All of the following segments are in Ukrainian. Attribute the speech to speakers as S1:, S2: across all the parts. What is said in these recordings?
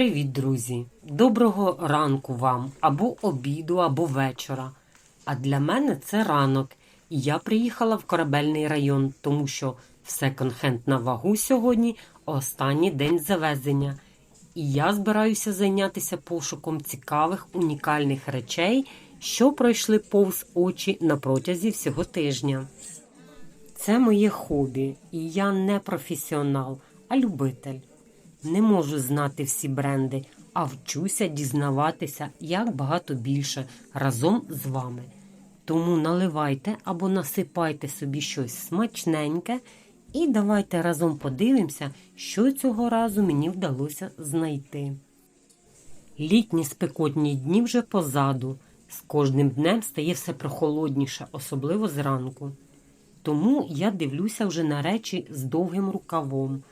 S1: Привіт, друзі! Доброго ранку вам або обіду, або вечора. А для мене це ранок, і я приїхала в корабельний район, тому що в секонд-хенд на вагу сьогодні останній день завезення. І я збираюся зайнятися пошуком цікавих унікальних речей, що пройшли повз очі на протязі всього тижня. Це моє хобі, і я не професіонал, а любитель. Не можу знати всі бренди, а вчуся дізнаватися як багато більше разом з вами. Тому наливайте або насипайте собі щось смачненьке, і давайте разом подивимося, що цього разу мені вдалося знайти. Літні спекотні дні вже позаду. З кожним днем стає все прохолодніше, особливо зранку. Тому я дивлюся вже на речі з довгим рукавом: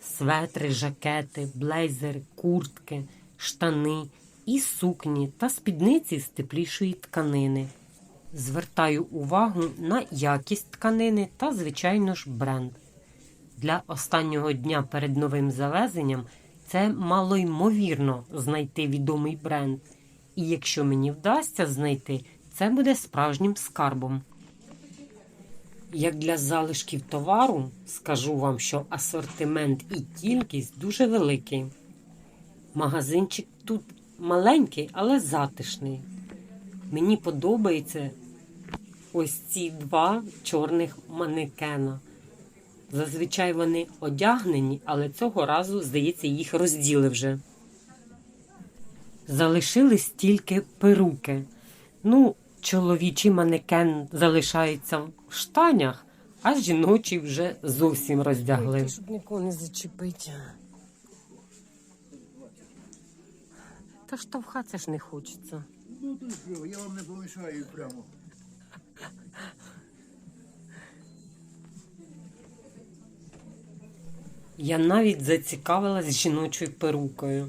S1: светри, жакети, блейзери, куртки, штани і сукні та спідниці з теплішої тканини. Звертаю увагу на якість тканини та, звичайно ж, бренд. Для останнього дня перед новим завезенням це малоймовірно знайти відомий бренд. І якщо мені вдасться знайти, це буде справжнім скарбом. Як для залишків товару, скажу вам, що асортимент і кількість дуже великий. Магазинчик тут маленький, але затишний. Мені подобаються ось ці два чорних манекена. Зазвичай вони одягнені, але цього разу, здається, їх розділи вже. Залишились тільки перуки. Ну, чоловічий манекен залишається в штанях, а жіночий вже зовсім роздягли.
S2: Ой, щоб нікого не зачепити.
S1: Та штовхатися ж не хочеться.
S3: Ну то що, я вам не помішаю прямо.
S1: Я навіть зацікавилась жіночою перукою.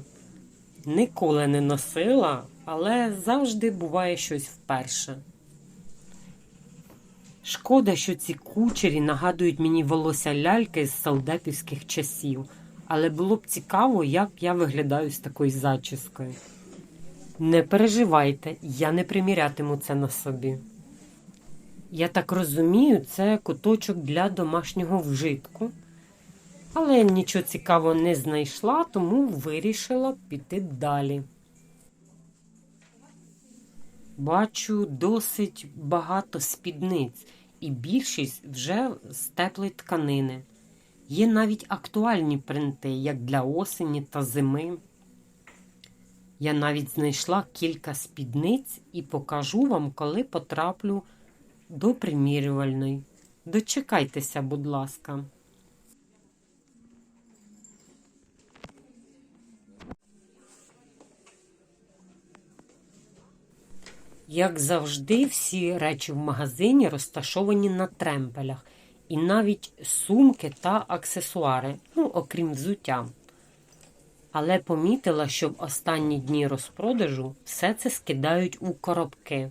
S1: Ніколи не носила, але завжди буває щось вперше. Шкода, що ці кучері нагадують мені волосся ляльки з солдатівських часів, але було б цікаво, як я виглядаю з такою зачіскою. Не переживайте, я не примірятиму це на собі. Я так розумію, це куточок для домашнього вжитку. Але нічого цікавого не знайшла, тому вирішила піти далі. Бачу досить багато спідниць, і більшість вже з теплої тканини. Є навіть актуальні принти, як для осені та зими. Я навіть знайшла кілька спідниць і покажу вам, коли потраплю до примірювальної. Дочекайтеся, будь ласка. Як завжди, всі речі в магазині розташовані на тремпелях, і навіть сумки та аксесуари, ну, окрім взуття. Але помітила, що в останні дні розпродажу все це скидають у коробки.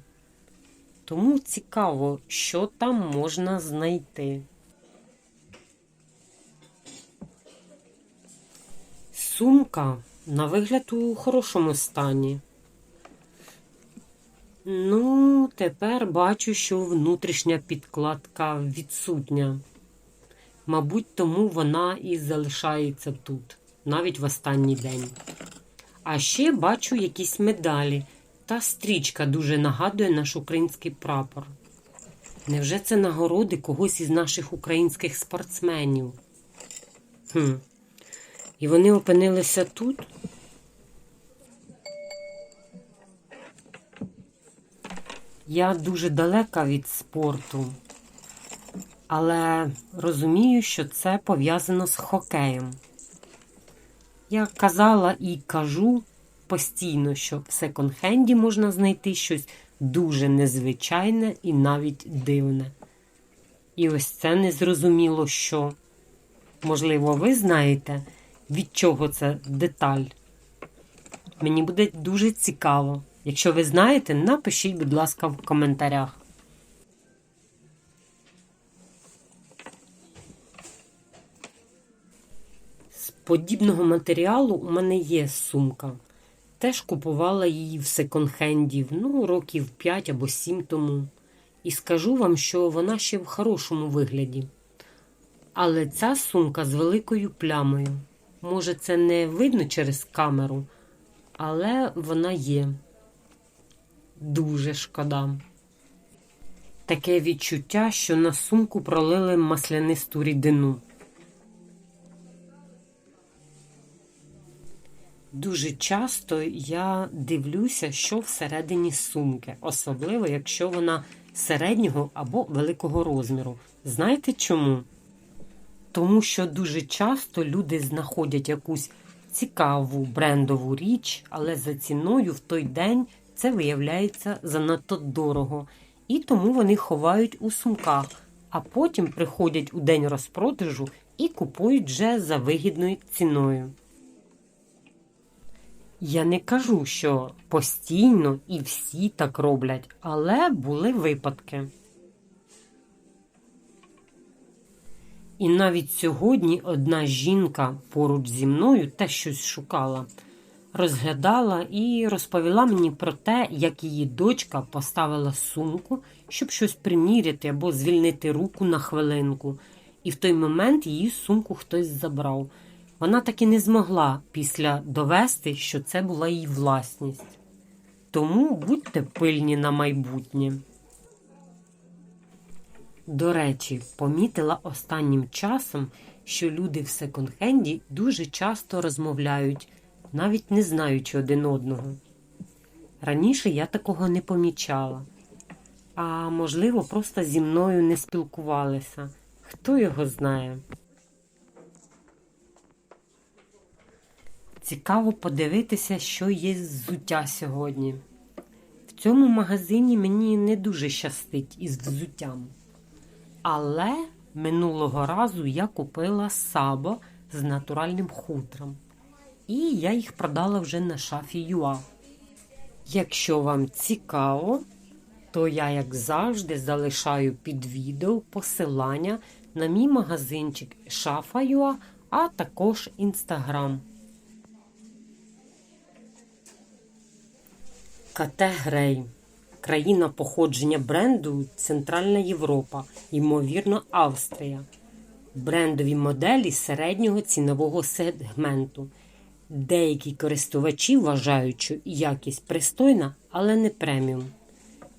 S1: Тому цікаво, що там можна знайти. Сумка на вигляд у хорошому стані. Ну, тепер бачу, що внутрішня підкладка відсутня. Мабуть, тому вона і залишається тут, навіть в останній день. А ще бачу якісь медалі, та стрічка дуже нагадує наш український прапор. Невже це нагороди когось із наших українських спортсменів? Хм. І вони опинилися тут? Я дуже далека від спорту, але розумію, що це пов'язано з хокеєм. Я казала і кажу постійно, що в секонд-хенді можна знайти щось дуже незвичайне і навіть дивне. І ось це незрозуміло що. Можливо, ви знаєте, від чого це деталь. Мені буде дуже цікаво. Якщо ви знаєте, напишіть, будь ласка, в коментарях. З Подібного матеріалу у мене є сумка. Теж купувала її в секонд-хенді, ну, років 5 або 7 тому. І скажу вам, що вона ще в хорошому вигляді. Але ця сумка з великою плямою. Може, це не видно через камеру, але вона є. Дуже шкода. Таке відчуття, що на сумку пролили маслянисту рідину. Дуже часто я дивлюся, що всередині сумки, особливо якщо вона середнього або великого розміру. Знаєте чому? Тому що дуже часто люди знаходять якусь цікаву брендову річ, але за ціною в той день це виявляється занадто дорого. І тому вони ховають у сумках, а потім приходять у день розпродажу і купують вже за вигідною ціною. Я не кажу, що постійно і всі так роблять, але були випадки. І навіть сьогодні одна жінка поруч зі мною те щось шукала, розглядала і розповіла мені про те, як її дочка поставила сумку, щоб щось приміряти або звільнити руку на хвилинку. І в той момент її сумку хтось забрав. Вона таки не змогла після довести, що це була її власність. Тому будьте пильні на майбутнє. До речі, помітила останнім часом, що люди в секонд-хенді дуже часто розмовляють, навіть не знаючи один одного. Раніше я такого не помічала, а можливо, просто зі мною не спілкувалися. Хто його знає? Цікаво подивитися, що є взуття сьогодні. В цьому магазині мені не дуже щастить із взуттям. Але минулого разу я купила сабо з натуральним хутром. І я їх продала вже на шафі Юа. Якщо вам цікаво, то я, як завжди, залишаю під відео посилання на мій магазинчик Шафа Юа, а також інстаграм. КТ Грей. Країна походження бренду Центральна Європа, ймовірно, Австрія. Брендові моделі середнього цінового сегменту. Деякі користувачі вважають, що якість пристойна, але не преміум.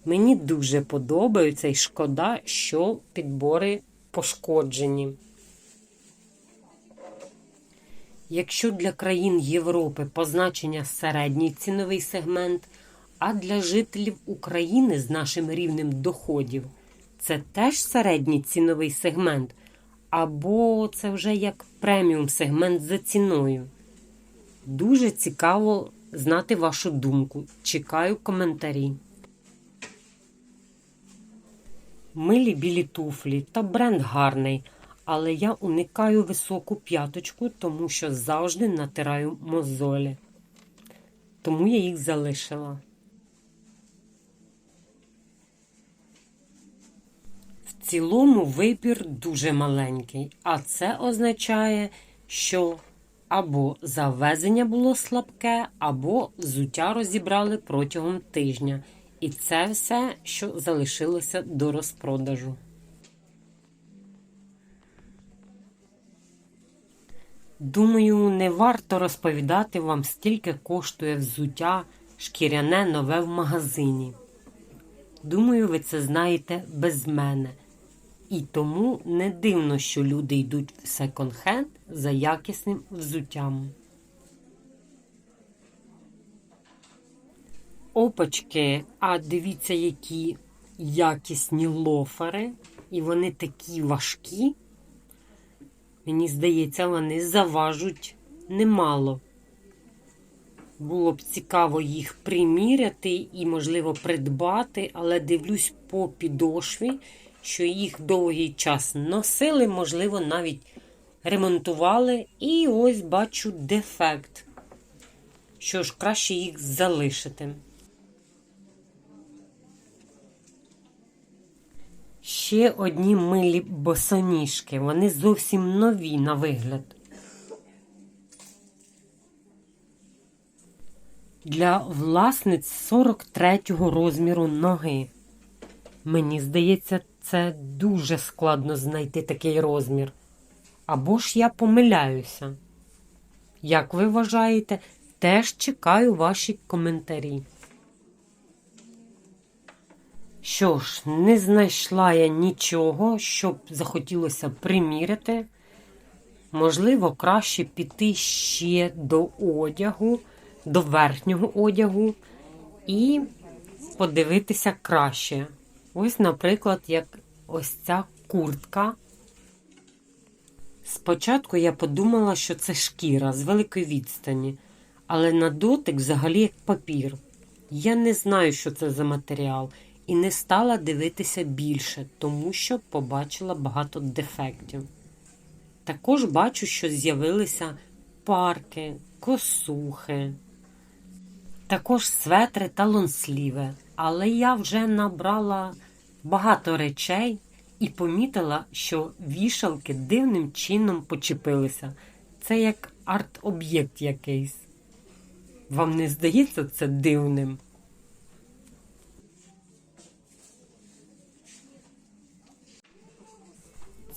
S1: Мені дуже подобаються і шкода, що підбори пошкоджені. Якщо для країн Європи позначення середній ціновий сегмент, а для жителів України з нашим рівнем доходів це теж середній ціновий сегмент, або це вже як преміум сегмент за ціною. Дуже цікаво знати вашу думку. Чекаю коментарі. Милі білі туфлі та бренд гарний, але я уникаю високу п'яточку, тому що завжди натираю мозолі. Тому я їх залишила. В цілому вибір дуже маленький, а це означає, що або завезення було слабке, або взуття розібрали протягом тижня. І це все, що залишилося до розпродажу. Думаю, не варто розповідати вам, скільки коштує взуття шкіряне нове в магазині. Думаю, ви це знаєте без мене. І тому не дивно, що люди йдуть в секонд-хенд за якісним взуттям. Опачки, а дивіться, які якісні лофери, і вони такі важкі. Мені здається, вони заважуть немало. Було б цікаво їх приміряти і, можливо, придбати, але дивлюсь по підошві, що їх довгий час носили, можливо, навіть ремонтували. І ось бачу дефект, що ж краще їх залишити. Ще одні милі босоніжки. Вони зовсім нові на вигляд. Для власниць 43-го розміру ноги. Мені здається, це дуже складно знайти такий розмір. Або ж я помиляюся. Як ви вважаєте, теж чекаю ваші коментарі. Що ж, не знайшла я нічого, щоб захотілося приміряти. Можливо, краще піти ще до одягу, до верхнього одягу і подивитися краще. Ось, наприклад, як ось ця куртка. Спочатку я подумала, що це шкіра з великої відстані, але на дотик взагалі як папір. Я не знаю, що це за матеріал, і не стала дивитися більше, тому що побачила багато дефектів. Також бачу, що з'явилися парки, косухи, також светри та лонсліви. Але я вже набрала багато речей і помітила, що вішалки дивним чином почепилися. Це як арт-об'єкт якийсь. Вам не здається це дивним?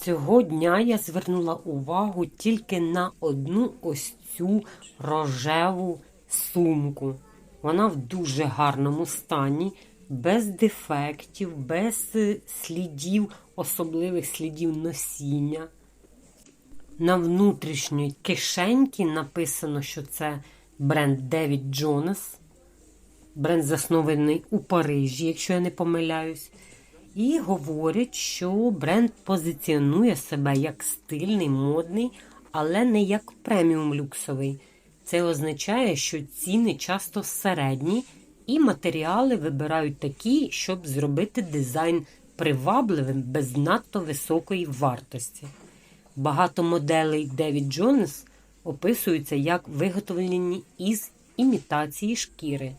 S1: Цього дня я звернула увагу тільки на одну ось цю рожеву сумку. Вона в дуже гарному стані, без дефектів, без е, слідів, особливих слідів носіння. На внутрішній кишеньці написано, що це бренд David Jonas. Бренд заснований у Парижі, якщо я не помиляюсь. І говорять, що бренд позиціонує себе як стильний, модний, але не як преміум люксовий. Це означає, що ціни часто середні, і матеріали вибирають такі, щоб зробити дизайн привабливим без надто високої вартості. Багато моделей David Jones описуються як виготовлені із імітації шкіри.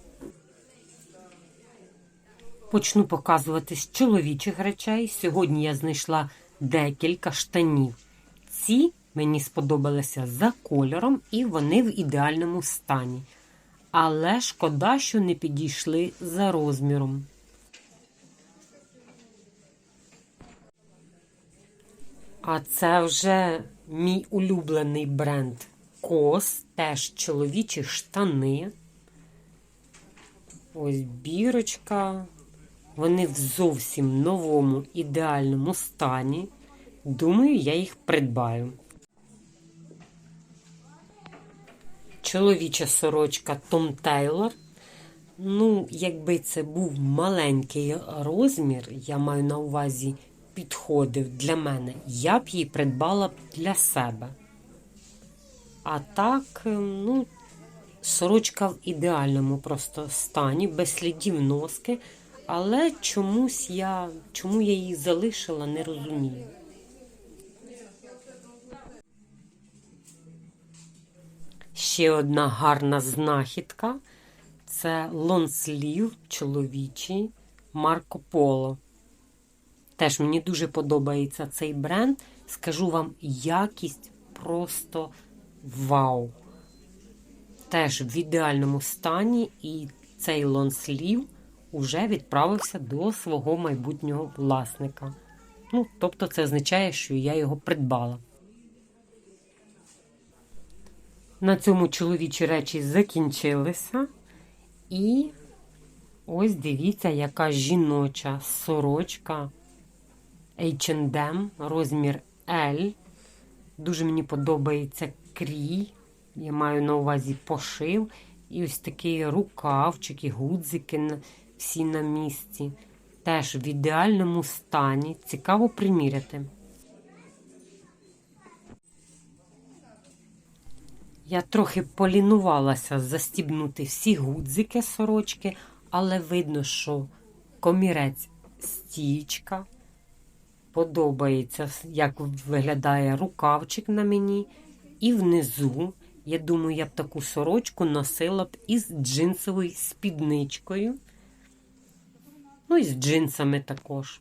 S1: Почну показувати з чоловічих речей. Сьогодні я знайшла декілька штанів. Ці мені сподобалися за кольором і вони в ідеальному стані. Але шкода, що не підійшли за розміром. А це вже мій улюблений бренд Кос, теж чоловічі штани. Ось бірочка. Вони в зовсім новому ідеальному стані. Думаю, я їх придбаю. Чоловіча сорочка Том Тейлор. Ну, якби це був маленький розмір, я маю на увазі підходив для мене, я б її придбала для себе. А так, ну, сорочка в ідеальному просто стані, без слідів носки. Але чомусь я, чому я її залишила, не розумію. Ще одна гарна знахідка це лонслів чоловічий Марко Поло. Теж мені дуже подобається цей бренд. Скажу вам, якість просто вау. Теж в ідеальному стані, і цей лонслів уже відправився до свого майбутнього власника. Ну, тобто, це означає, що я його придбала. На цьому чоловічі речі закінчилися. І ось дивіться, яка жіноча сорочка H&M, розмір L. Дуже мені подобається крій. Я маю на увазі пошив. І ось такий рукавчик і гудзики всі на місці. Теж в ідеальному стані. Цікаво приміряти. Я трохи полінувалася застібнути всі гудзики сорочки, але видно, що комірець стічка. Подобається, як виглядає рукавчик на мені. І внизу, я думаю, я б таку сорочку носила б із джинсовою спідничкою. Ну і з джинсами також.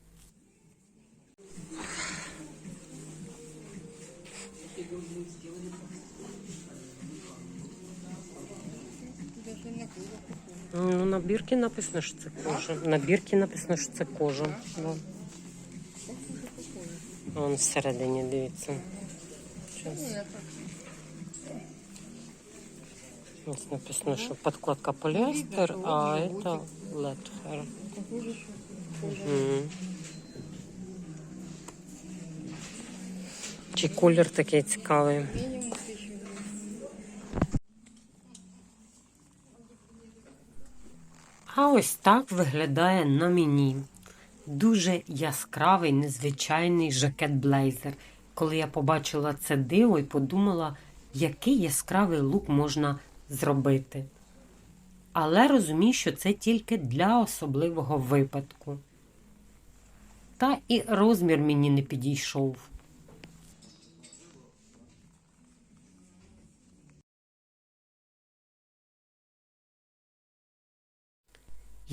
S1: Ну, на бірці написано, що це кожа. На бірці написано, що це кожа. Да. Вон всередині, дивіться. Ось написано, що подкладка поліестер, а це летхер. Мгм. Чи колір такий цікавий. Ось так виглядає на мені. Дуже яскравий, незвичайний жакет блейзер. Коли я побачила це диво і подумала, який яскравий лук можна зробити. Але розумію, що це тільки для особливого випадку. Та і розмір мені не підійшов.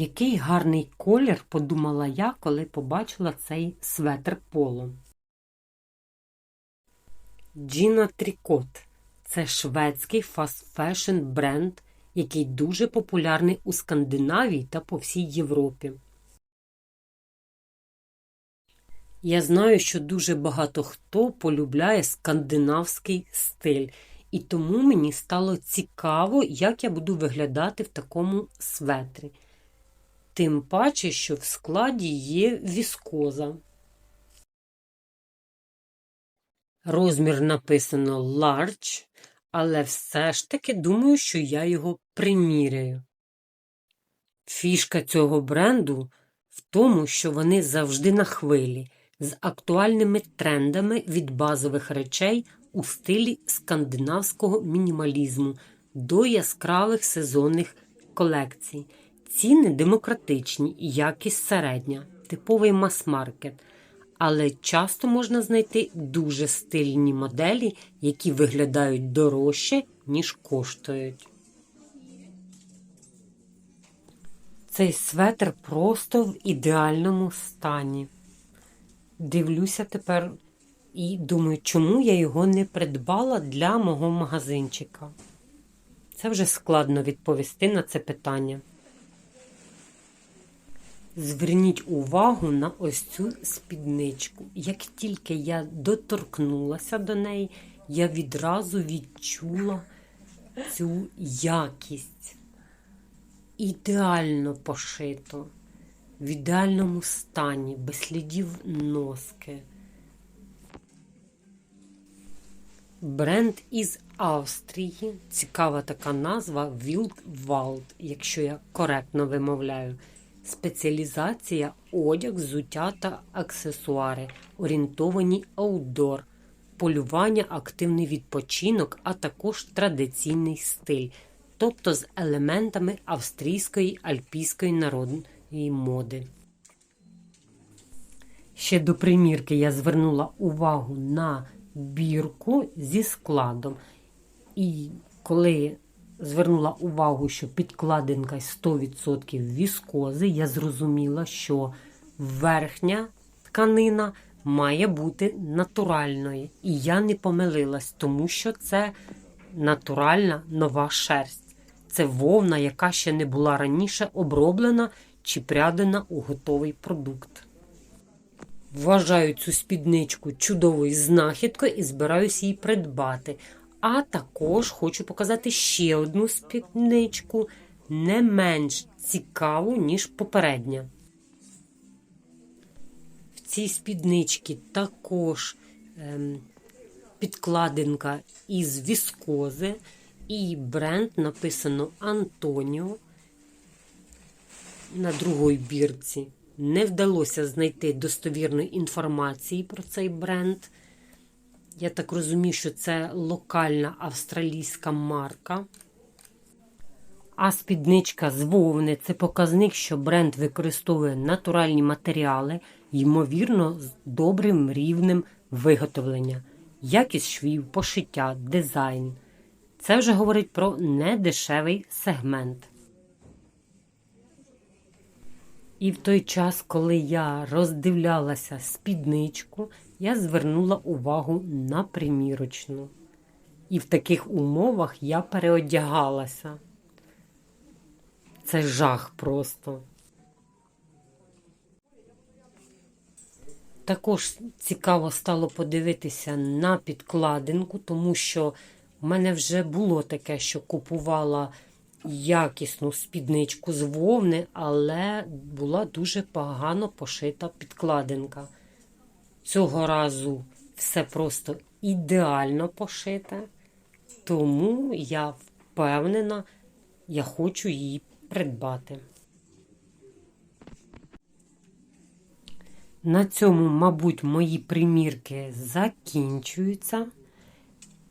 S1: Який гарний колір, подумала я, коли побачила цей светр поло. Gina Tricot – це шведський фаст-фешн бренд, який дуже популярний у Скандинавії та по всій Європі. Я знаю, що дуже багато хто полюбляє скандинавський стиль, і тому мені стало цікаво, як я буду виглядати в такому светрі. Тим паче, що в складі є віскоза. Розмір написано large, але все ж таки думаю, що я його приміряю. Фішка цього бренду в тому, що вони завжди на хвилі з актуальними трендами від базових речей у стилі скандинавського мінімалізму до яскравих сезонних колекцій. Ціни демократичні, якість середня, типовий мас-маркет. Але часто можна знайти дуже стильні моделі, які виглядають дорожче, ніж коштують. Цей светр просто в ідеальному стані. Дивлюся тепер і думаю, чому я його не придбала для мого магазинчика. Це вже складно відповісти на це питання. Зверніть увагу на ось цю спідничку. Як тільки я доторкнулася до неї, я відразу відчула цю якість. Ідеально пошито, в ідеальному стані, без слідів носки. Бренд із Австрії. Цікава така назва Wildwald, якщо я коректно вимовляю. Спеціалізація одяг, взуття та аксесуари, орієнтовані аутдор, полювання, активний відпочинок, а також традиційний стиль, тобто з елементами австрійської альпійської народної моди. Ще до примірки я звернула увагу на бірку зі складом. І коли звернула увагу, що підкладинка 100% віскози, я зрозуміла, що верхня тканина має бути натуральною. І я не помилилась, тому що це натуральна нова шерсть. Це вовна, яка ще не була раніше оброблена чи прядена у готовий продукт. Вважаю цю спідничку чудовою знахідкою і збираюся її придбати. А також хочу показати ще одну спідничку, не менш цікаву, ніж попередня. В цій спідничці також ем, підкладинка із віскози, і бренд написано Антоніо на другій бірці. Не вдалося знайти достовірної інформації про цей бренд. Я так розумію, що це локальна австралійська марка. А спідничка з вовни це показник, що бренд використовує натуральні матеріали, ймовірно, з добрим рівнем виготовлення, якість швів, пошиття, дизайн. Це вже говорить про недешевий сегмент. І в той час, коли я роздивлялася спідничку, я звернула увагу на примірочну. І в таких умовах я переодягалася. Це жах просто. Також цікаво стало подивитися на підкладинку, тому що в мене вже було таке, що купувала якісну спідничку з вовни, але була дуже погано пошита підкладинка. Цього разу все просто ідеально пошите, тому я впевнена, я хочу її придбати. На цьому, мабуть, мої примірки закінчуються.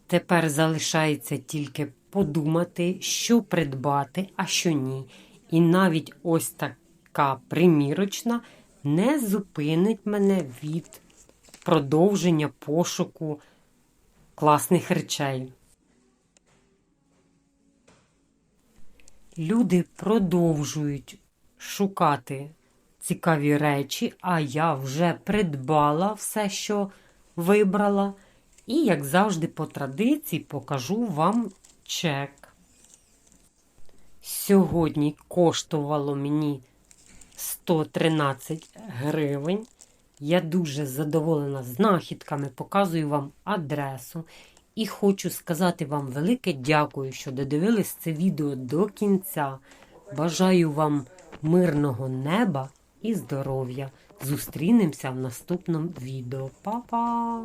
S1: Тепер залишається тільки подумати, що придбати, а що ні. І навіть ось така примірочна не зупинить мене від продовження пошуку класних речей. Люди продовжують шукати цікаві речі, а я вже придбала все, що вибрала. І, як завжди, по традиції покажу вам чек. Сьогодні коштувало мені 113 гривень. Я дуже задоволена знахідками, показую вам адресу. І хочу сказати вам велике дякую, що додивились це відео до кінця. Бажаю вам мирного неба і здоров'я. Зустрінемося в наступному відео. Па-па!